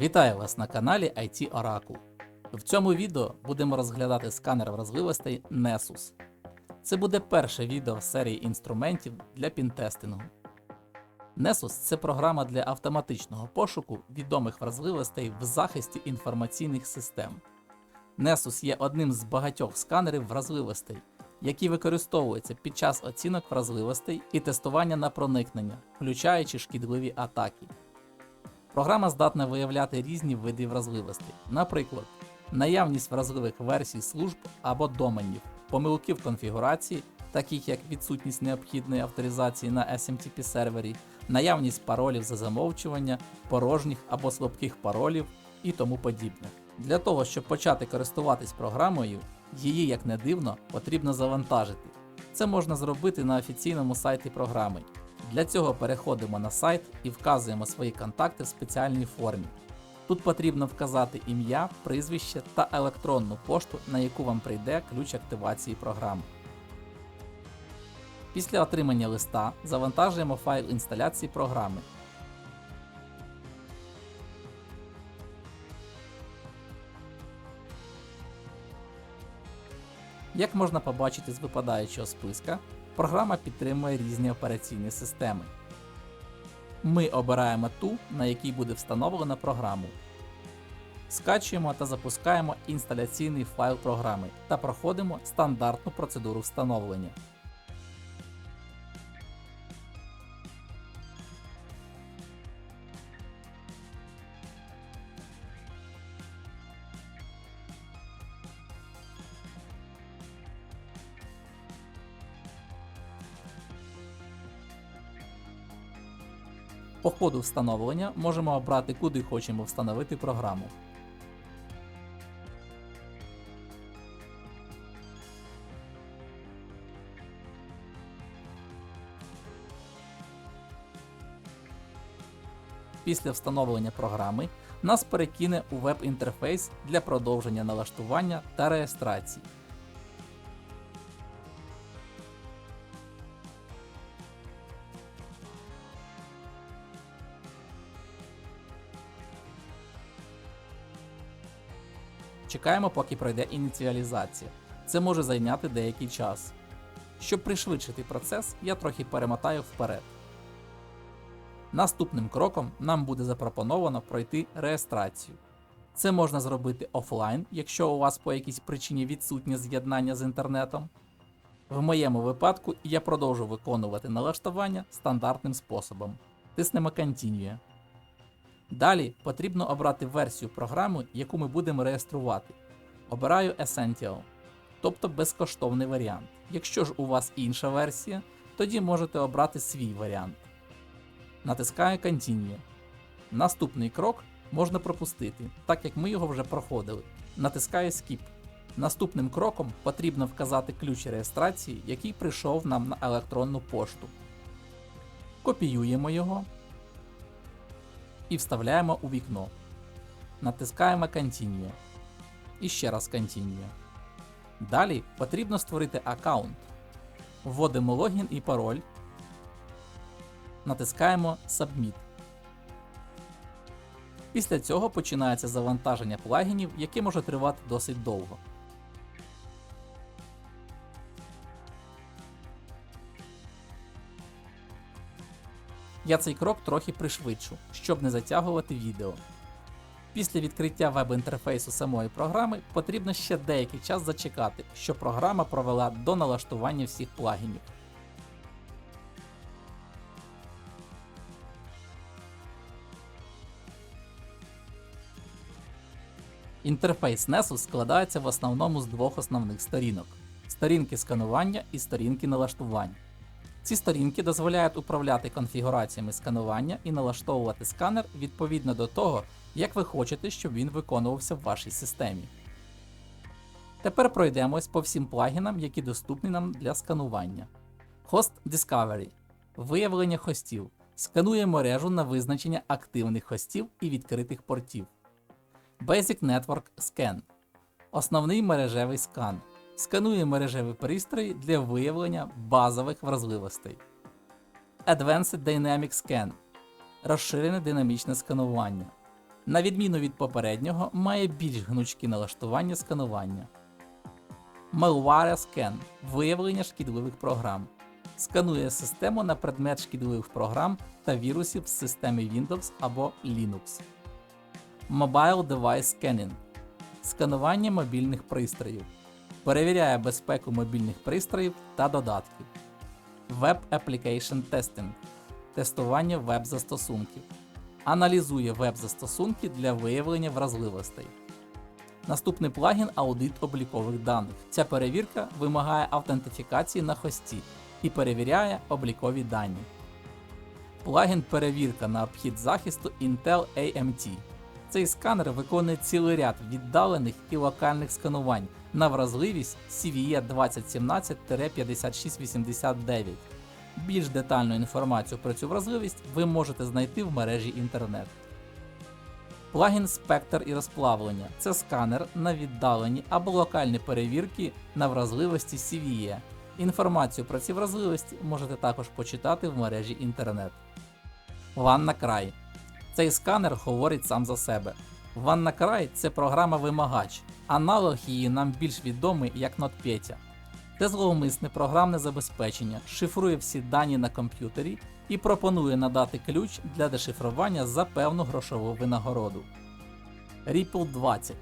Вітаю вас на каналі IT Oracle. В цьому відео будемо розглядати сканер вразливостей Nessus. Це буде перше відео в серії інструментів для пінтестингу. Nessus це програма для автоматичного пошуку відомих вразливостей в захисті інформаційних систем. Nessus є одним з багатьох сканерів вразливостей, які використовуються під час оцінок вразливостей і тестування на проникнення, включаючи шкідливі атаки. Програма здатна виявляти різні види вразливостей, наприклад, наявність вразливих версій служб або доменів, помилки в конфігурації, таких як відсутність необхідної авторизації на SMTP сервері, наявність паролів за замовчування, порожніх або слабких паролів і тому подібне. Для того, щоб почати користуватись програмою, її, як не дивно, потрібно завантажити. Це можна зробити на офіційному сайті програми. Для цього переходимо на сайт і вказуємо свої контакти в спеціальній формі. Тут потрібно вказати ім'я, прізвище та електронну пошту, на яку вам прийде ключ активації програми. Після отримання листа завантажуємо файл інсталяції програми. Як можна побачити з випадаючого списка, програма підтримує різні операційні системи. Ми обираємо ту, на якій буде встановлена програму. Скачуємо та запускаємо інсталяційний файл програми та проходимо стандартну процедуру встановлення. По ходу встановлення можемо обрати, куди хочемо встановити програму. Після встановлення програми нас перекине у веб-інтерфейс для продовження налаштування та реєстрації. Чекаємо, поки пройде ініціалізація. Це може зайняти деякий час. Щоб пришвидшити процес, я трохи перемотаю вперед. Наступним кроком нам буде запропоновано пройти реєстрацію. Це можна зробити офлайн, якщо у вас по якійсь причині відсутнє з'єднання з інтернетом. В моєму випадку я продовжу виконувати налаштування стандартним способом. Тиснемо Continue. Далі потрібно обрати версію програми, яку ми будемо реєструвати. Обираю Essential, тобто безкоштовний варіант. Якщо ж у вас інша версія, тоді можете обрати свій варіант. Натискаю Continue. Наступний крок можна пропустити, так як ми його вже проходили. Натискаю Skip. Наступним кроком потрібно вказати ключ реєстрації, який прийшов нам на електронну пошту. Копіюємо його і вставляємо у вікно. Натискаємо Continue. І ще раз Continue. Далі потрібно створити аккаунт. Вводимо логін і пароль. Натискаємо Submit. Після цього починається завантаження плагінів, яке може тривати досить довго. Я цей крок трохи пришвидшу, щоб не затягувати відео. Після відкриття веб-інтерфейсу самої програми потрібно ще деякий час зачекати, щоб програма провела до налаштування всіх плагінів. Інтерфейс NESUS складається в основному з двох основних сторінок: сторінки сканування і сторінки налаштування. Ці сторінки дозволяють управляти конфігураціями сканування і налаштовувати сканер відповідно до того, як ви хочете, щоб він виконувався в вашій системі. Тепер пройдемось по всім плагінам, які доступні нам для сканування. Host Discovery виявлення хостів. Сканує мережу на визначення активних хостів і відкритих портів. Basic Network Scan основний мережевий скан сканує мережеві пристрої для виявлення базових вразливостей. Advanced Dynamic Scan розширене динамічне сканування. на відміну від попереднього, має більш гнучкі налаштування сканування. Malware Scan виявлення шкідливих програм. Сканує систему на предмет шкідливих програм та вірусів з системи Windows або Linux. Mobile Device Scanning сканування мобільних пристроїв. Перевіряє безпеку мобільних пристроїв та додатків. Web Application Testing тестування веб-застосунків. Аналізує веб-застосунки для виявлення вразливостей. Наступний плагін аудит облікових даних. Ця перевірка вимагає автентифікації на хості і перевіряє облікові дані. Плагін перевірка на обхід захисту Intel AMT. Цей сканер виконує цілий ряд віддалених і локальних сканувань на вразливість CVE 2017-5689. Більш детальну інформацію про цю вразливість ви можете знайти в мережі інтернет. Плагін Спектр і розплавлення це сканер на віддалені або локальні перевірки на вразливості CVE. Інформацію про ці вразливості можете також почитати в мережі інтернет. WannaCry Цей сканер говорить сам за себе. WannaCry – це програма вимагач, аналог її нам більш відомий як NotPetya. Це зловмисне програмне забезпечення, шифрує всі дані на комп'ютері і пропонує надати ключ для дешифрування за певну грошову винагороду. Ripple 20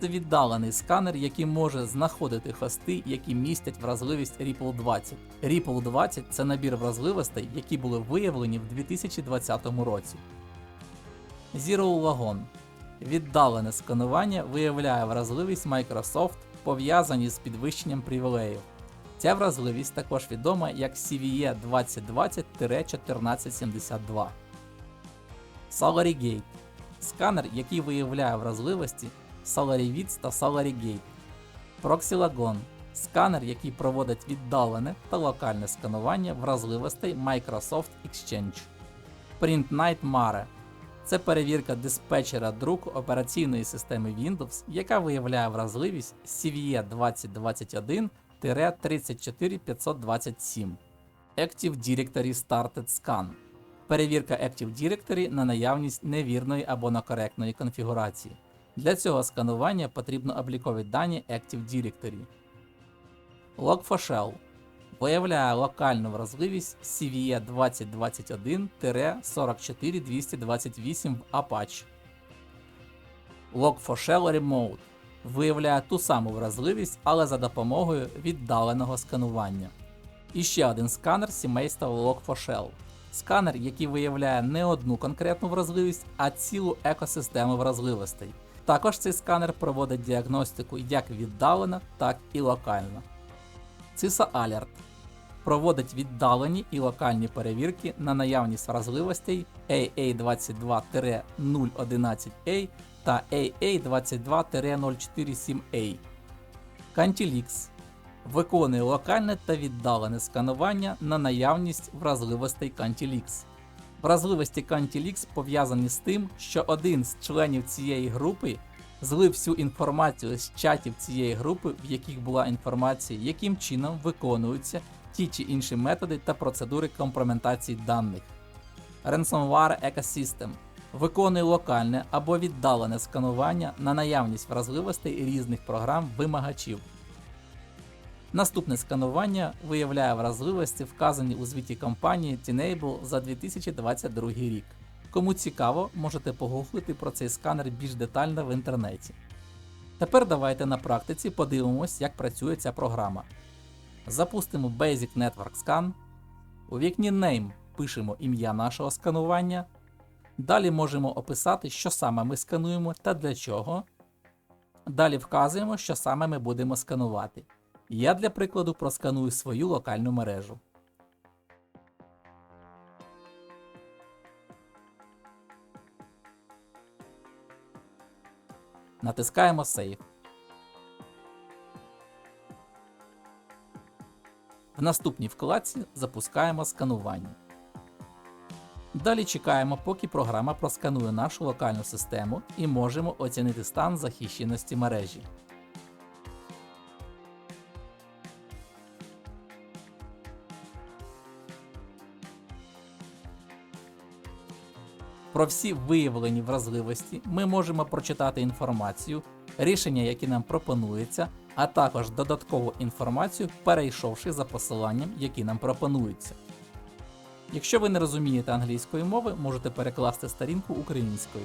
це віддалений сканер, який може знаходити хости, які містять вразливість Ripple 20. Ripple 20 це набір вразливостей, які були виявлені в 2020 році. Zero Wagon віддалене сканування виявляє вразливість Microsoft пов'язані з підвищенням привілеїв. Ця вразливість також відома як CVE 2020-1472. SalaryGate сканер, який виявляє вразливості SalaryWiz та SalaryGate. Proxylagon сканер, який проводить віддалене та локальне сканування вразливостей Microsoft Exchange. PrintNight Mare це перевірка диспетчера друку операційної системи Windows, яка виявляє вразливість CVE 2021-34527. Active Directory Started Scan. Перевірка Active Directory на наявність невірної або некоректної конфігурації. Для цього сканування потрібно облікові дані Active Directory. Log4Shell виявляє локальну вразливість CVE 2021-44228 в Apache. Log4Shell Remote виявляє ту саму вразливість, але за допомогою віддаленого сканування. І ще один сканер сімейства Log4Shell. Сканер, який виявляє не одну конкретну вразливість, а цілу екосистему вразливостей. Також цей сканер проводить діагностику як віддалено, так і локально. CISA Alert проводить віддалені і локальні перевірки на наявність вразливостей AA22-011A та AA22-047A. Cantilix виконує локальне та віддалене сканування на наявність вразливостей Cantilix. Вразливості Cantilix пов'язані з тим, що один з членів цієї групи злив всю інформацію з чатів цієї групи, в яких була інформація, яким чином виконуються ті чи інші методи та процедури компроментації даних. Ransomware Ecosystem виконує локальне або віддалене сканування на наявність вразливостей різних програм вимагачів. Наступне сканування виявляє вразливості, вказані у звіті компанії Tenable за 2022 рік. Кому цікаво, можете погуглити про цей сканер більш детально в інтернеті. Тепер давайте на практиці подивимось, як працює ця програма. Запустимо Basic Network Scan. У вікні Name пишемо ім'я нашого сканування. Далі можемо описати, що саме ми скануємо та для чого. Далі вказуємо, що саме ми будемо сканувати. Я для прикладу просканую свою локальну мережу. Натискаємо Save. В наступній вкладці запускаємо сканування. Далі чекаємо, поки програма просканує нашу локальну систему і можемо оцінити стан захищеності мережі. Про всі виявлені вразливості ми можемо прочитати інформацію, рішення, які нам пропонуються, а також додаткову інформацію, перейшовши за посиланням, які нам пропонуються. Якщо ви не розумієте англійської мови, можете перекласти сторінку українською.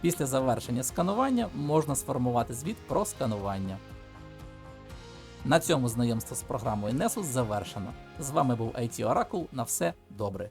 Після завершення сканування можна сформувати звіт про сканування. На цьому знайомство з програмою Nessus завершено. З вами був IT Oracle. На все добре.